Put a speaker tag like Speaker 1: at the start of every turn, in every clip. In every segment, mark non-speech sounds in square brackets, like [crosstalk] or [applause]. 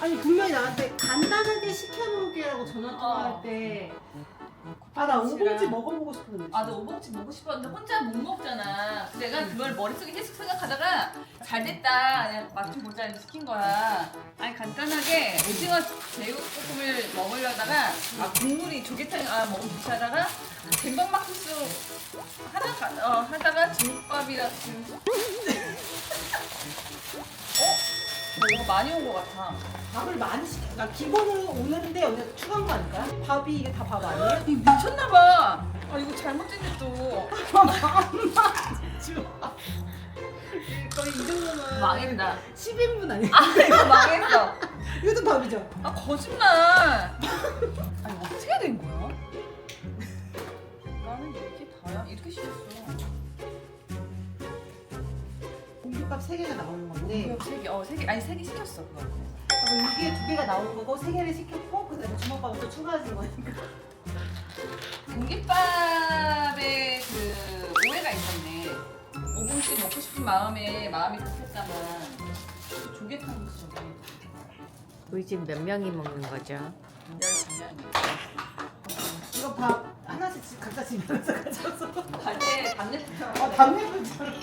Speaker 1: 아니 분명히 나한테 간단하게 시켜놓을게라고 전화 통화할 때. 아 나 오봉지 먹어보고 싶었는데.
Speaker 2: 아, 너 오복치 먹고 싶었는데 혼자 못 먹잖아. 내가 그걸 머릿속에 계속 생각하다가 잘 됐다. 그냥 맛좀 보자 해서 시킨 거야. 아니 간단하게 오징어 제육볶음을 먹으려다가 아 국물이 조개탕 아 먹고 싶지 하다가 쟁반막국수 하다가 어 하다가 중국밥이라 지금 [laughs] 어? 이거 많이 온 것 같아.
Speaker 1: 밥을 많이 시켜. 나 기본으로 오는데 여기서 추가한 거 아닐까? 밥이 이게 다 밥 아니에요?
Speaker 2: 이 미쳤나봐. 아 이거 잘못됐네 또. [laughs]
Speaker 1: 거의 이 정도면
Speaker 2: 망했다.
Speaker 1: 10인분 아니야?
Speaker 2: 아 이거 망했어.
Speaker 1: 이것도 밥이죠?
Speaker 2: 아 거짓말. 아니 어떻게 된 거야? 나는 이게 다야 이렇게 시켰어.
Speaker 1: 공깃밥 3개가 나오는 건데.
Speaker 2: 공기업 세 개, 어 세 개, 아니 세 개 시켰어 그거.
Speaker 1: 이게 두 개가 나오는 거고 세 개를 시켰고 그다음에 주먹밥을 또 추가하신 거니까.
Speaker 2: 공깃밥에 그 오해가 있었네. 오봉씨 먹고 싶은 마음에 마음이 급했다만 조개탕 무슨
Speaker 3: 우리 집 몇 명이 먹는 거죠?
Speaker 1: 이거 밥 하나씩 집- 각자 집에서 가져서.
Speaker 2: 갈때 담내
Speaker 1: 어 담배불처럼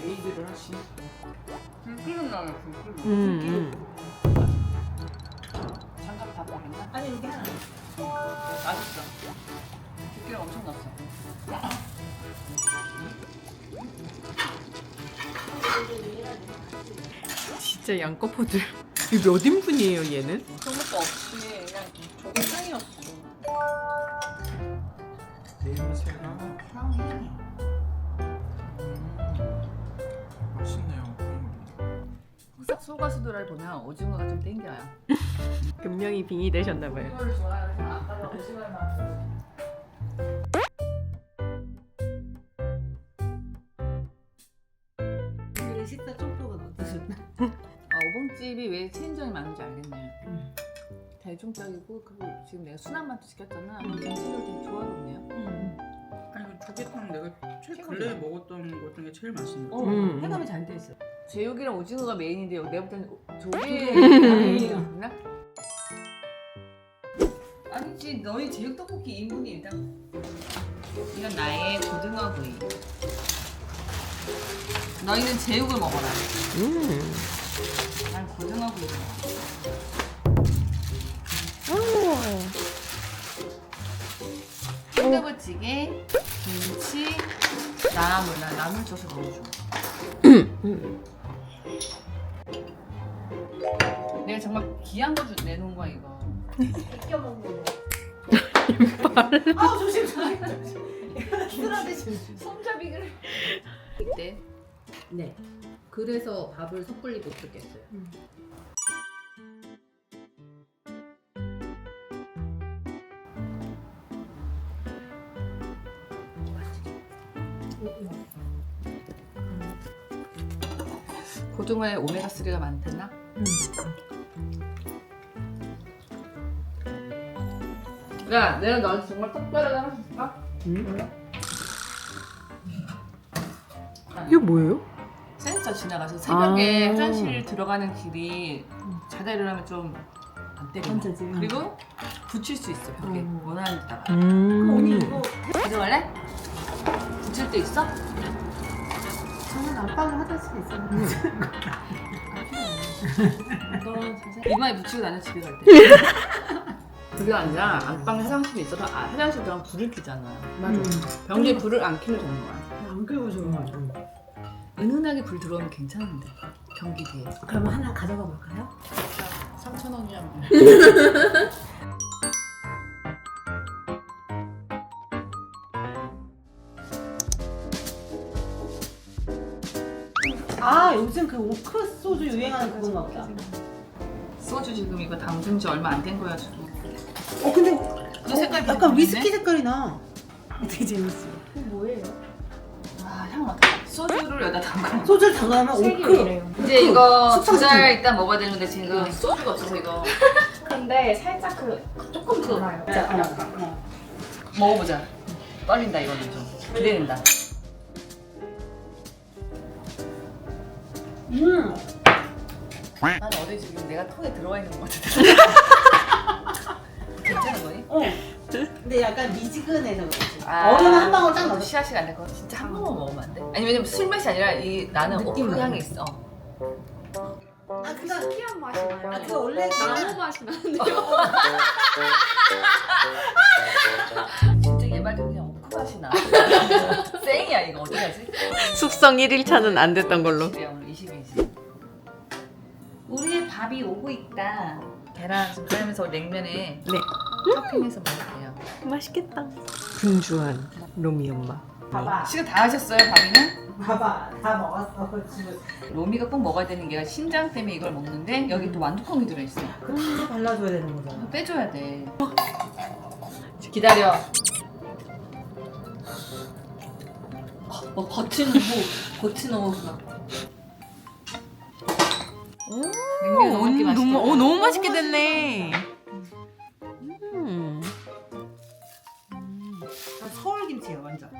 Speaker 1: 음식인 거죠
Speaker 2: 에이드를 하시. 불 끓는 나네 불 끓는.
Speaker 3: 음,
Speaker 2: 장갑 다 버렸나?
Speaker 1: 아니 여기 하나
Speaker 2: 맛있어. 들기름 엄청 났어.
Speaker 3: 진짜 양꺼포들. 이거 몇 인분이에요, 얘는?
Speaker 2: 그런 것도 없이 그냥 조개탕이었어.
Speaker 4: 냄새가
Speaker 2: 향이. 소가수들을 보면 오징어가 좀 땡겨요. [laughs]
Speaker 3: 금명이 빙이 되셨나봐요.
Speaker 2: 오징어를 좋아해서 아빠가 오징어를 막.
Speaker 1: 오늘의 식사 쪽쪽은 어떠셨나? [laughs]
Speaker 2: 아 오봉집이 왜 체인점이 많은지 알겠네. 대중적이고 그리고 지금 내가 순한 맛도 시켰잖아. 전체적으로 되게 조화롭네요.
Speaker 4: 아니 그 조개탕 내가 최
Speaker 2: 최고죠.
Speaker 4: 근래 먹었던 것 중에 제일 맛있는 거.
Speaker 1: 어
Speaker 3: 음.
Speaker 1: 해감이 잘 돼 있어
Speaker 2: 제육이랑 오징어가 메인인데 여기 때는 조개. [laughs] 아니야? 아니지 너희 제육 떡볶이 2인분이 일단 이건 나의 고등어 구이 너희는 제육을 먹어라
Speaker 3: 음.
Speaker 2: 난 고등어 구이 순두부찌개 김치 나물 나 나물 줘서 너무 좋아
Speaker 3: 음.
Speaker 2: 내가 정말 귀한 거 주- 내놓은 거야 이거.
Speaker 1: 벗겨 먹는 거. 아우 조심 조심 조심. 쓰러지심
Speaker 2: 손잡이를. 이때?
Speaker 5: 네. 그래서 밥을 섣불리 못 듣겠어요.
Speaker 2: 고등어에 오메가3가 많대나? 야, 내가 너한테 정말 특별하게 하나 줄까?
Speaker 3: 이거 뭐예요?
Speaker 2: 센서 지나가서 새벽에
Speaker 3: 아.
Speaker 2: 화장실 들어가는 길이 자다 일어나면 좀 안 때려.
Speaker 1: 언제지?
Speaker 2: 그리고 붙일 수 있어 벽에
Speaker 1: 음.
Speaker 2: 원하는 데다가.
Speaker 3: 음.
Speaker 1: 언니 이거
Speaker 2: 가져갈래? 붙일 데 있어?
Speaker 1: 저는 아빠가 하다 수도 있어요 [laughs]
Speaker 2: 너 자세- 이마에 붙이고 다녀 집에 갈 때. [laughs] 그게 아니라 안방 화장실이 있어서 아, 화장실 들어가면 불을 켜잖아.
Speaker 1: 맞아
Speaker 2: 변기에 불을 안 켜도 되는 거야.
Speaker 1: 안 끌고 좋은
Speaker 2: 은은하게 불 들어오면 괜찮은데 경기 뒤에
Speaker 1: 그러면 하나 가져가 볼까요?
Speaker 2: 3천 원이야 [laughs]
Speaker 1: 아 요즘 그 오크 소주 유행하는 그건가 보다.
Speaker 2: 소주 지금 이거 담근 지 얼마 안 된 거야 지금.
Speaker 1: 어 근데
Speaker 2: 그 색깔
Speaker 1: 약간
Speaker 2: 비슷하네?
Speaker 1: 위스키 색깔이 나. 되게 재밌어.
Speaker 2: 아향 맡아. 소주를 여기다 담근
Speaker 1: 소주를 담가면 오크.
Speaker 2: 이제 이거 두
Speaker 1: 숙성시킨
Speaker 2: 달 있다 먹어야 되는데 지금 소주가 없어서 이거. [laughs]
Speaker 6: 근데 살짝 그 조금 달아요.
Speaker 1: 자, 어, 어.
Speaker 2: 먹어보자. 떨린다 이거는 좀. 기대된다.
Speaker 1: 음.
Speaker 2: 난 어디 지금 내가 턱에 들어와 있는 것 같아. [laughs] 괜찮은 거니?
Speaker 1: 어. 근데 약간 미지근해서 그렇지.
Speaker 2: 아,
Speaker 1: 얼음 한 방울 딱 넣어.
Speaker 2: 씨앗이 안될 거 진짜 한 번만 먹으면 안 돼? 아니 왜냐면 술 맛이 아니라 이 나는
Speaker 5: 느낌
Speaker 2: 오크. 향이 있어.
Speaker 1: 아 그거
Speaker 6: 특이한 맛이 나요.
Speaker 1: 아 그거 원래
Speaker 6: 나무 맛이 나는데요. [laughs]
Speaker 2: 진짜 얘 말도 그냥 오크 맛이 나. 어떡하지?
Speaker 3: 숙성 1일차는 안 됐던 걸로.
Speaker 2: 20일이지. 우리의 밥이 오고 있다. 계란 좀 삶아서 냉면에
Speaker 3: 네.
Speaker 2: 토핑해서 먹을게요.
Speaker 3: 맛있겠다. 분주한 로미 엄마.
Speaker 1: 봐봐.
Speaker 2: 시간 다 하셨어요 밥이는?
Speaker 1: 봐봐. 다 먹었어 지금.
Speaker 2: 로미가 꼭 먹어야 되는 게 신장 때문에 이걸 먹는데 여기 또 완두콩이 들어있어.
Speaker 1: 그거 발라줘야 되는 거잖아.
Speaker 2: 빼줘야 돼. 기다려. 어, 뭐, 겉은 너무 냉면 너무 맛있게 맛있겠다.
Speaker 3: 너무, 어, 너무 맛있게 됐네. 음.
Speaker 1: 아, 서울 김치야 완전.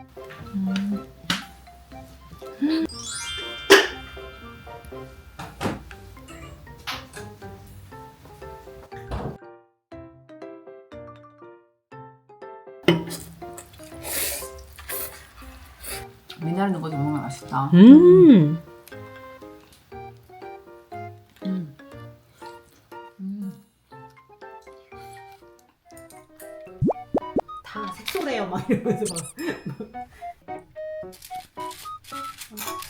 Speaker 2: 미나리 넣은 거 정말 맛있다.
Speaker 3: 음.
Speaker 2: 음. 음.
Speaker 1: 다 색소래요 막 이러면서 막.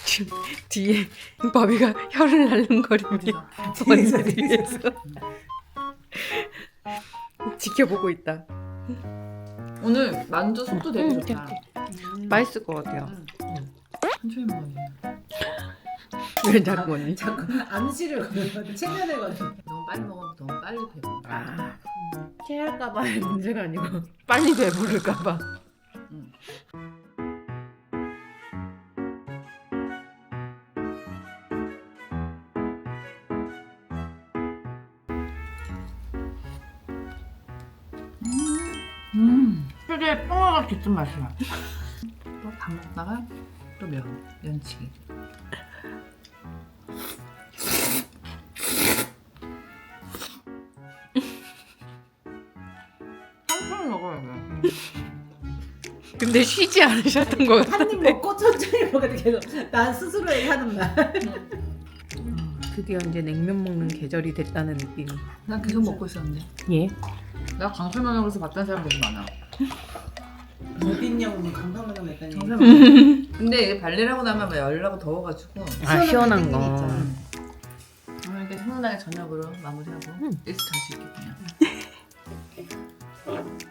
Speaker 3: 지금 뒤에 바비가 혀를 날름거리며 언니 뒤에서 [laughs] 지켜보고 있다.
Speaker 2: 오늘 만두 속도 되게
Speaker 3: 음,
Speaker 2: 좋다.
Speaker 3: 맛있을 것 같아요.
Speaker 2: 천천히 먹어야지.
Speaker 3: 왜 자꾸 언니?
Speaker 1: 자꾸 암시를 거는 체면을 거는.
Speaker 5: 너무 빨리 먹으면 너무 빨리 배고.
Speaker 3: 아, 체할까봐의 문제가 아니고 빨리 배부를까봐.
Speaker 2: 음. 되게 뽕화가 깃든 맛이야. 또 밥 먹다가 또 면, 면치기. 천천히 먹어야 돼.
Speaker 3: 근데 쉬지 않으셨던 것 같아.
Speaker 1: 한입 먹고 천천히 먹어야 돼 계속. 난 스스로 하는 말.
Speaker 3: 드디어 이제 냉면 먹는 계절이 됐다는 느낌.
Speaker 2: 난 계속 먹고 있었는데.
Speaker 3: 예.
Speaker 2: 나 강설면허로서 봤던 사람 되게 많아.
Speaker 1: 어디 있냐고 막 강사문하고 했더니
Speaker 2: 근데 이게 발레를 하고 나면 열나고 더워가지고.
Speaker 3: 아, 시원한 거.
Speaker 1: 아,
Speaker 2: 이렇게 훈훈하게 저녁으로 마무리하고
Speaker 3: 음.
Speaker 2: 일찍 잘수 있게 그냥. [laughs]